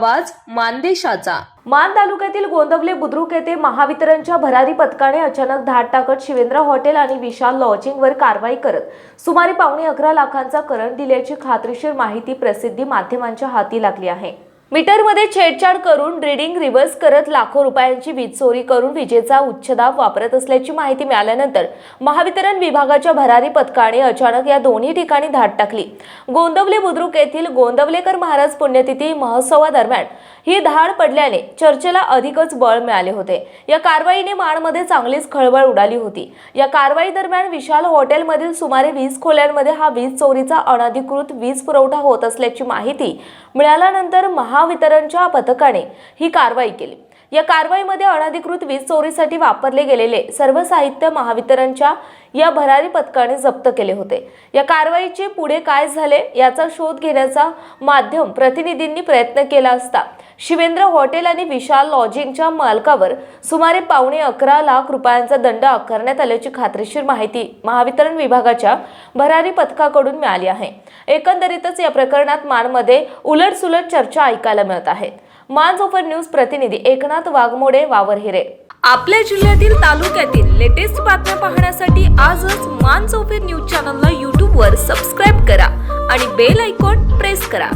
आवाज मानदेशाचा. मान तालुक्यातील गोंदवले बुद्रुक येथे महावितरणच्या भरारी पथकाने अचानक धाड टाकत शिवेंद्र हॉटेल आणि विशाल लॉजिंगवर कारवाई करत सुमारे पावणे अकरा लाखांचा करंट दिल्याची खात्रीशीर माहिती प्रसिद्धी माध्यमांच्या हाती लागली आहे. मीटरमध्ये छेडछाड करून रिडिंग रिव्हर्स करत लाखो रुपयांची वीज चोरी करून विजेचा उच्चदाब वापरत असल्याची माहिती मिळाल्यानंतर महावितरण विभागाच्या भरारी पथकाने अचानक या दोन्ही ठिकाणी धाड टाकली. गोंदवले बुद्रुक येथील गोंदवलेकर महाराज पुण्यतिथी महोत्सवादरम्यान ही धाड पडल्याने चर्चेला अधिकच बळ मिळाले होते. या कारवाईने माणमध्ये चांगलीच खळबळ उडाली होती. या कारवाई दरम्यान विशाल हॉटेलमधील सुमारे वीस खोल्यांमध्ये हा वीज चोरीचा अनधिकृत वीज पुरवठा होत असल्याची माहिती मिळाल्यानंतर महावितरणच्या पथकाने ही कारवाई केली. या कारवाईमध्ये अनधिकृत वीज चोरीसाठी वापरले गेलेले सर्व साहित्य महावितरणच्या या भरारी पथकाने जप्त केले होते. या कारवाईचे पुढे काय झाले याचा शोध घेण्याचा माध्यम प्रतिनिधींनी प्रयत्न केला असता शिवेंद्र हॉटेल आणि विशाल लॉजिंगच्या मालकावर सुमारे पावणे अकरा लाख रुपयांचा दंड आकारण्यात आल्याची खात्रीशीर माहिती महावितरण विभागाच्या भरारी पथकाकडून मिळाली आहे. एकंदरीतच या प्रकरणात मानमध्ये उलटसुलट चर्चा ऐकायला मिळत आहेत मानसोफर न्यूज प्रतिनिधी एकनाथ वाघमोडे वावरहिरे आपल्या जिल्ह्यातील तालुक्यातील लेटेस्ट बातम्या पाहण्यासाठी आजच मान न्यूज चॅनलला यूट्यूबवर सबस्क्राईब करा आणि बेल आयकॉन प्रेस करा.